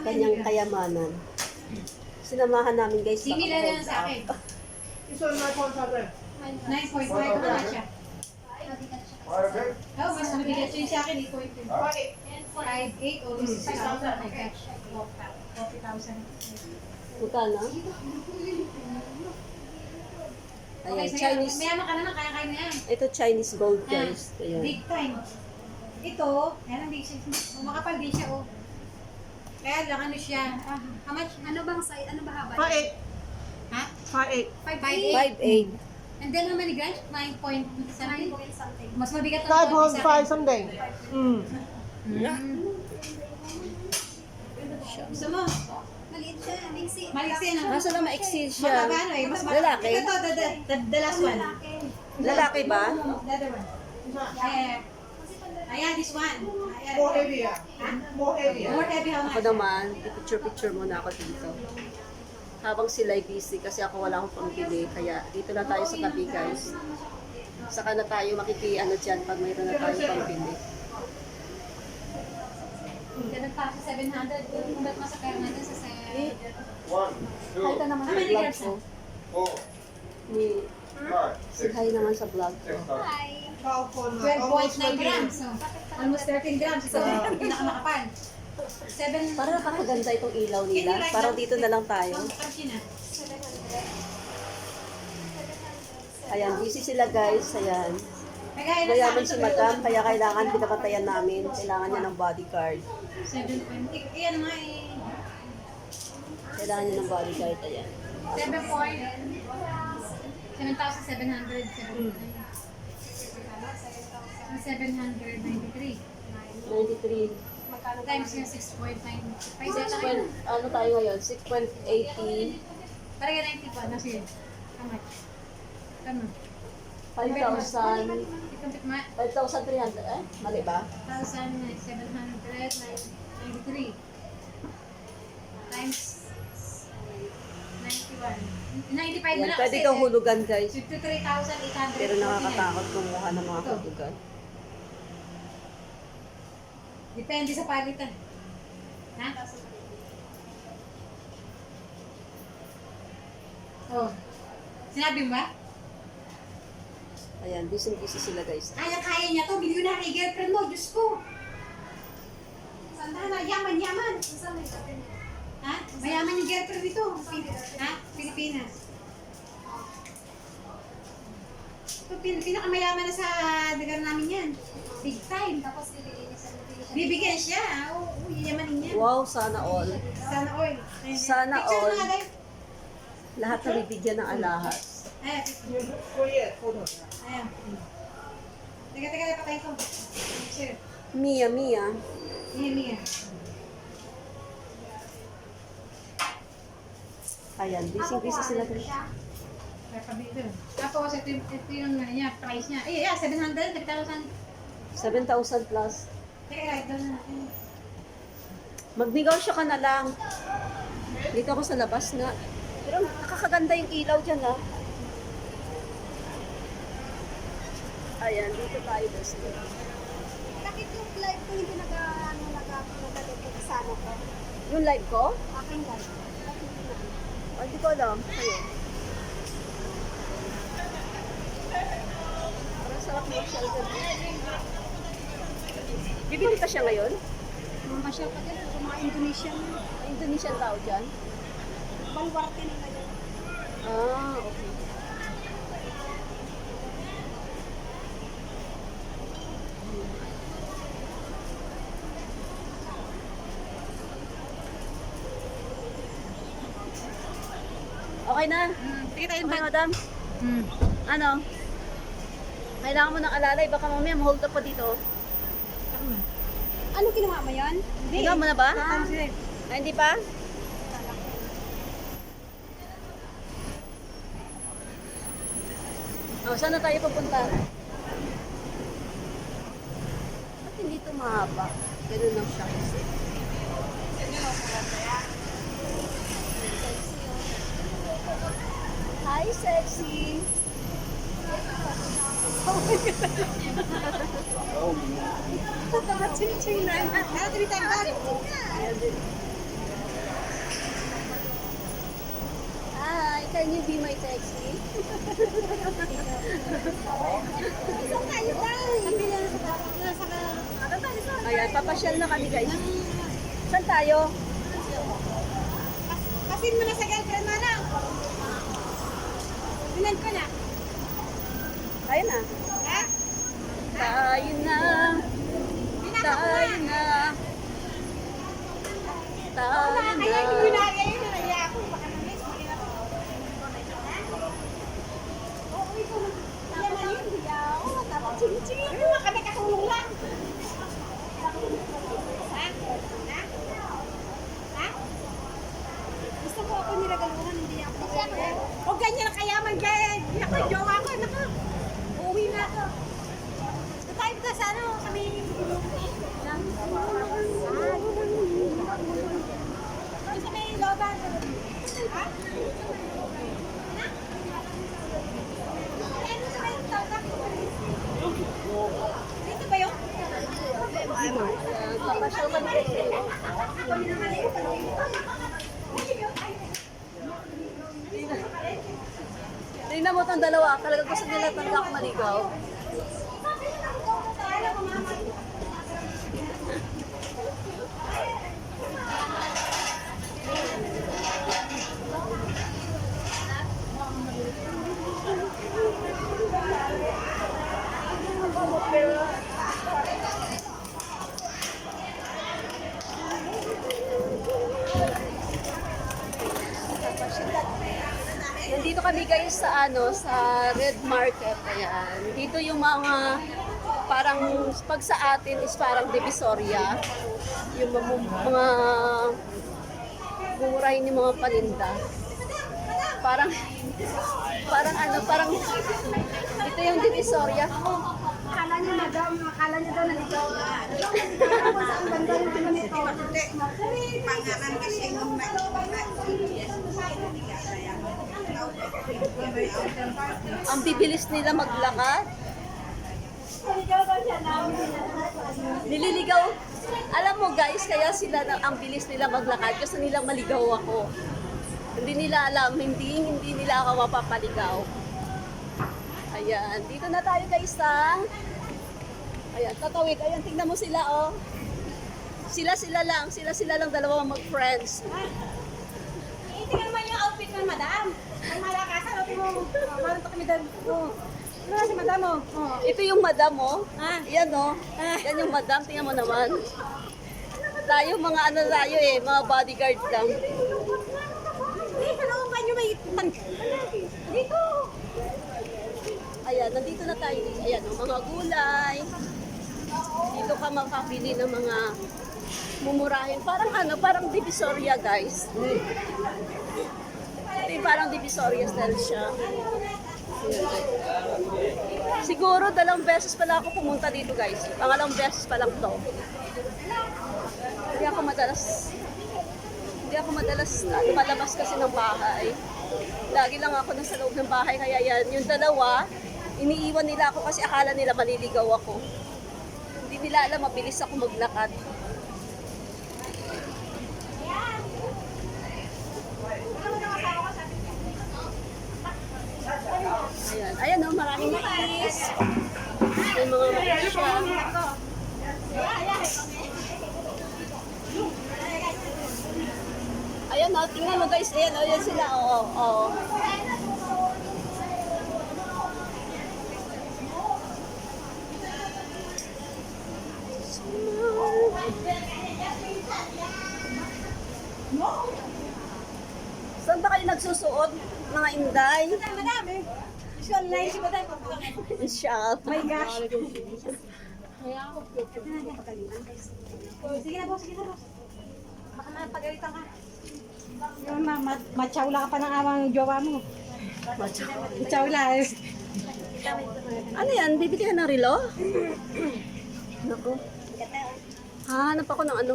kanyang grams? kayamanan. Sinamahan namin guys. Simi baka lang sa akin. Ito na po sa akin. 9.5 na siya. Okay. Oh, mas mabigat yun sa akin, 8.2. 5.8 o 6,000. My gosh. 40,000. Magkano? Okay, Ayan, sa'yo. Chinese. Mayaman ka naman, kaya-kaya na yan. Ito Chinese gold Ah, guys. Ayan. Big time. Ito, yan ang big size. Makapal din siya, oh. Kaya lang, ano siya. Ah, how much? Ano bang size? Ano ba haba? Pa-eight. Ha? Pa-eight. 5.8. 5'8". And then how many grams? 9 point something? Mas mabigat ang Five konti hold sa five akin. something. Mm. Gusto mo? Maliit siya, mixi. Maliksi na. Kaso na maiksi siya. Mababa ano eh. Mas ma- Lalaki? Ito, the, the, the, the last one. Lalaki ba? The other one. Ayan. Ayan, this one. More heavier. More heavier. More heavy how Ako much? naman, picture-picture muna ako dito. Habang sila ay busy kasi ako wala akong pambili. Kaya dito na tayo sa tabi guys. Saka na tayo makiki ano dyan pag mayroon na tayo pambili. Ganun pa sa 700. Kung ba't mas pera natin sa 700. One, two, naman sa vlog ko. four, Ni, five, si six, hi naman sa vlog ko. six, seven. Hi. 12.9 grams. So, Almost 13 grams. So, pinakamakapal. Seven. Parang nakakaganda itong ilaw nila. Parang dito na lang tayo. Ayan, busy sila guys. Ayan. Mayaman si madam, kaya kailangan pinapatayan namin. Kailangan niya ng bodyguard. 7.20. Ayan nga eh. Kailangan niya ng bodyguard. Ayan. 7.7,700. 7.700. 793. 93. Times yung 6.95. 6 point, ano tayo ngayon? 6.80. Parang yung 90 po. Ano? Tama. 5,000. Ikumpit ma. Eh? Mali ba? 1,793. Times 91. 95 na lang. Pwede kang hulugan guys. 53,800. Pero nakakatakot kumuha ng mga hulugan. Depende sa palitan. Ha? Oh. Sinabi mo ba? Ayan, busy-busy sila guys. Kaya-kaya niya to. Kay girlfriend mo. Diyos ko. Sanda na. Yaman, yaman. Ha? Mayaman yung girlfriend nito. Ha? Pilipinas. Ito, pin pinakamayaman na sa lugar namin yan. Big time. Tapos bibigyan siya. Siya. Oo, oh, yayamanin niya. Wow, sana all. Sana all. Ayan. Sana Picture all. mo nga tayo. Lahat na bibigyan ng alahas. Ayan, picture. Ayan. Teka, teka, teka, patay ko. Picture. Mia, Mia. Mia, Mia. Ayan, busy-busy sila guys. Kakabit doon. Tapos, ito, yung- ito yung ano niya, price niya. Eh, yeah, 700, 7,000. 7,000 plus. Na. Magnegosyo ka na lang. Dito ako sa labas nga. Pero nakakaganda yung ilaw dyan ha. Ayan, dito tayo guys. Bakit yung live ko hindi nag ano nag nag sa ano ko? Yung live ko? Aking live. Bakit hindi na? Oh, hindi ko alam. Ayun. Parang sarap dyan. Bibili ka siya ngayon? Mamasyal ka din. Kung mga Indonesian. Indonesian tao dyan? Balwarte nila yun. Ah, okay. Okay na. Sige tayo Okay, madam. Hmm. Ano? Kailangan mo ng alalay. Baka mamaya ma-hold up pa dito. Ano ginawa mo yun? Ikaw mo na ba? Ah. Ah, hindi pa? Oh, saan na tayo pupunta? Ba't hindi ito mahaba? Ganun lang siya kasi. Hi, sexy! Ching-ching na. Ano, tumitan ka? Hi, can you be my taxi? Isang tayo tayo. Sabi niya sa nasa ka. Tayo? Ayan, papasyal na kami guys. Saan tayo? Kasin mo na sa girlfriend mo na. Binan ko na. Tayo na. Tayo na. Tayo na. Tayo na. na kaya yun. Nalaya ako. Baka na-miss. Hindi na ako. Oo, ikaw na. Kaya man yun. Yaw. Tapos ching-ching. Ano nga kami katulong lang. Ha? Ha? Ha? Gusto ko ako nilagaluhan, hindi ako. O ganyan ang kayaman kaya. Hindi ako jowa ko. Naku. Uuwi na ako. Doon tayo dito sa ano, kami. Doon sa may loban. Ha? Ano sa may tawag? Dito ba yun? Ayan, Papasyal kami guys. Mo itong dalawa. Talaga gusto nila talaga ako maligaw. Nandito kami guys sa ano, sa Red Market. Ayan. Dito yung mga parang pag sa atin is parang divisoria. Yung mga, mga mumurahin yung mga paninda. Parang parang ano, parang dito yung divisoria. Akala niya madam, akala niya daw naligaw na. Kung saan banda yung pinanito. Pangalan kasi nung Ang bibilis nila maglakad. Nililigaw. Alam mo guys, kaya sila ang bilis nila maglakad kasi nilang maligaw ako. Hindi nila alam, hindi hindi nila ako mapapaligaw. Ayan, dito na tayo guys ha. Ayan, tatawid. Ayan, tingnan mo sila oh. Sila sila lang, sila sila lang dalawang mag-friends. Eh, tingnan naman yung outfit ng madam. Ang malakasan, outfit mo. Oh, pa kami doon. Oh. Ano si madam mo? Oh. Ito yung madam oh. Ah. Yan oh. Yan yung madam, tingnan mo naman. Tayo mga ano tayo eh, mga bodyguard lang. Eh, loob ba niyo may. Dito. Ayan, nandito na tayo. Ayan, oh, mga gulay. Dito ka makabili ng mga mumurahin. Parang ano, parang divisoria, guys. Ito yung parang divisoria style siya. Siguro dalawang beses pala ako pumunta dito, guys. Pangalawang beses pa lang to. Hindi ako madalas hindi ako madalas lumalabas kasi ng bahay. Lagi lang ako nasa loob ng bahay. Kaya yan, yung dalawa, iniiwan nila ako kasi akala nila maliligaw ako. Hindi nila alam, mabilis ako maglakad. Ayan, ayan o, maraming mais. May mga mais siya. Ayan o, tingnan mo guys, ayan o, ayan sila, oo, oo. Saan ba kayo nagsusuot, inday? Madam, eh. Visual line si madam. Shop. My gosh. Oh, Sige na, boss. Sige na, boss. Baka mapagalitan ka. Yung ma ma machawla ka pa ng awang jowa mo. Machawla. eh. Ano yan? Bibili ka ng relo? Naku. Hahanap ako ng ano,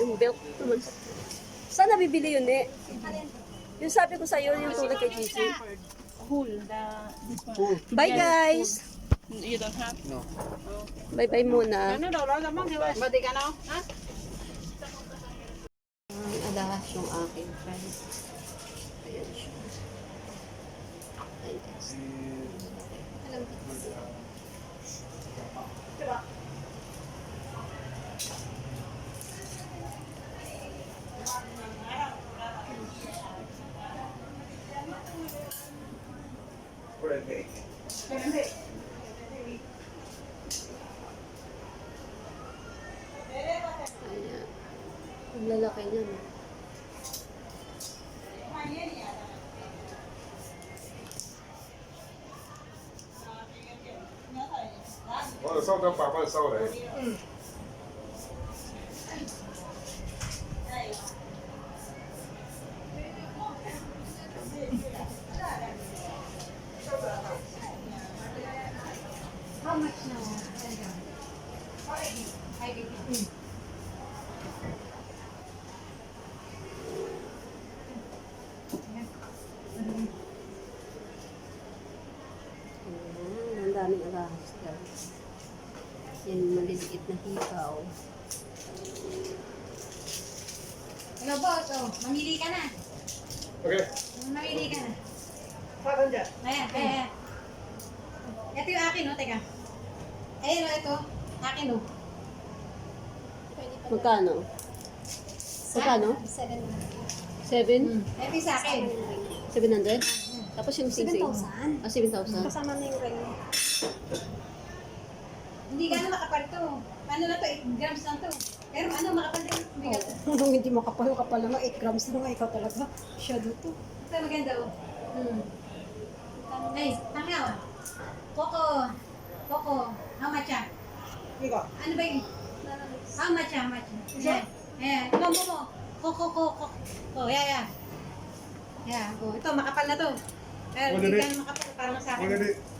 yung belt. Saan nabibili yun eh? Yung sabi ko sa'yo, yung tulad kay Gigi. Cool. The, this one. Bye guys! You don't have? No. Bye-bye muna. Ano daw, lola mo? Badi ka na? Ha? Ang alahas yung aking friend. Ayan siya. Ayan guys. Sau tầm khoảng bao nhiêu? How much now? Ayan. Ang daming alahas guys. Yan yung maliliit na hipaw. Hello, boss. Oh, mamili ka na. OK。Mamili ka na. 500. Ayan, ayan, ayan. Ito yung akin, oh. Teka. Ayan, oh, ito. Akin, oh. Magkano? Magkano? Seven. Seven? Ito yung sa akin. 700? Tapos yung sing-sing? 7,000. Ah, 7,000. Kasama na yung ring. Hindi gano'n makapal to. Ano na to, 8 grams lang to. Pero ano, makapal din. Bigat. Kung hindi mo kapal, kapal naman, 8 grams na nga, ikaw talaga. Shadow to. Ito maganda oh. Hmm. Nice. Tangaw. Coco. Coco. How much ah? Ikaw. Ano ba yung? How much ah? How much? Ayan. Ayan. Mo, mo, mo. Coco, coco. Oh, yeah, yeah. Yeah. Oh, ito, makapal na to. Pero What hindi gano'n makapal. Parang sa akin.